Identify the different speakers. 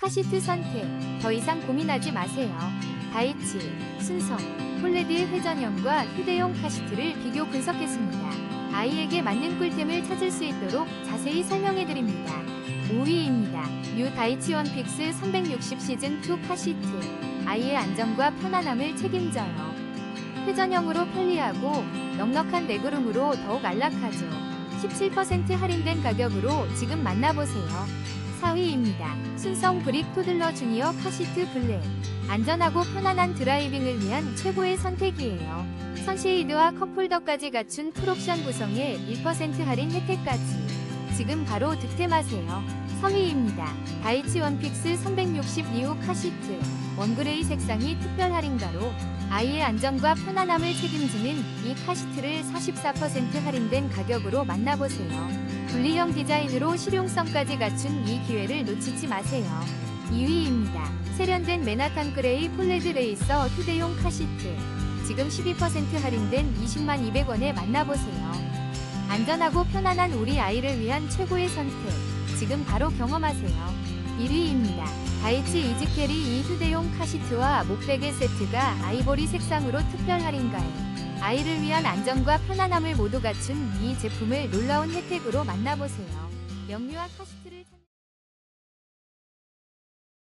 Speaker 1: 카시트 선택. 더 이상 고민하지 마세요. 다이치, 순성, 폴레드의 회전형과 휴대용 카시트를 비교 분석했습니다. 아이에게 맞는 꿀템을 찾을 수 있도록 자세히 설명해드립니다. 5위입니다. 뉴 다이치 원픽스 360 시즌2 카시트. 아이의 안정과 편안함을 책임져요. 회전형으로 편리하고 넉넉한 레그룸으로 더욱 안락하죠. 17% 할인된 가격으로 지금 만나보세요. 4위입니다. 순성 브릭 토들러 주니어 카시트 블랙. 안전하고 편안한 드라이빙을 위한 최고의 선택이에요. 선쉐이드와 컵홀더까지 갖춘 풀옵션 구성에 1% 할인 혜택까지. 지금 바로 득템하세요. 3위입니다. 다이치 원픽스 362호 카시트. 원그레이 색상이 특별 할인가로 아이의 안전과 편안함을 책임지는 이 카시트를 44% 할인된 가격으로 만나보세요. 분리형 디자인으로 실용성까지 갖춘 이 기회를 놓치지 마세요. 2위입니다. 세련된 맨하탄 그레이 폴레드 레이서 휴대용 카시트. 지금 12% 할인된 20만 200원에 만나보세요. 안전하고 편안한 우리 아이를 위한 최고의 선택. 지금 바로 경험하세요. 1위입니다. 다이치 이지캐리 이 휴대용 카시트와 목베개 세트가 아이보리 색상으로 특별 할인가에 아이를 위한 안전과 편안함을 모두 갖춘 이 제품을 놀라운 혜택으로 만나보세요. 명료한 카시트를 찾-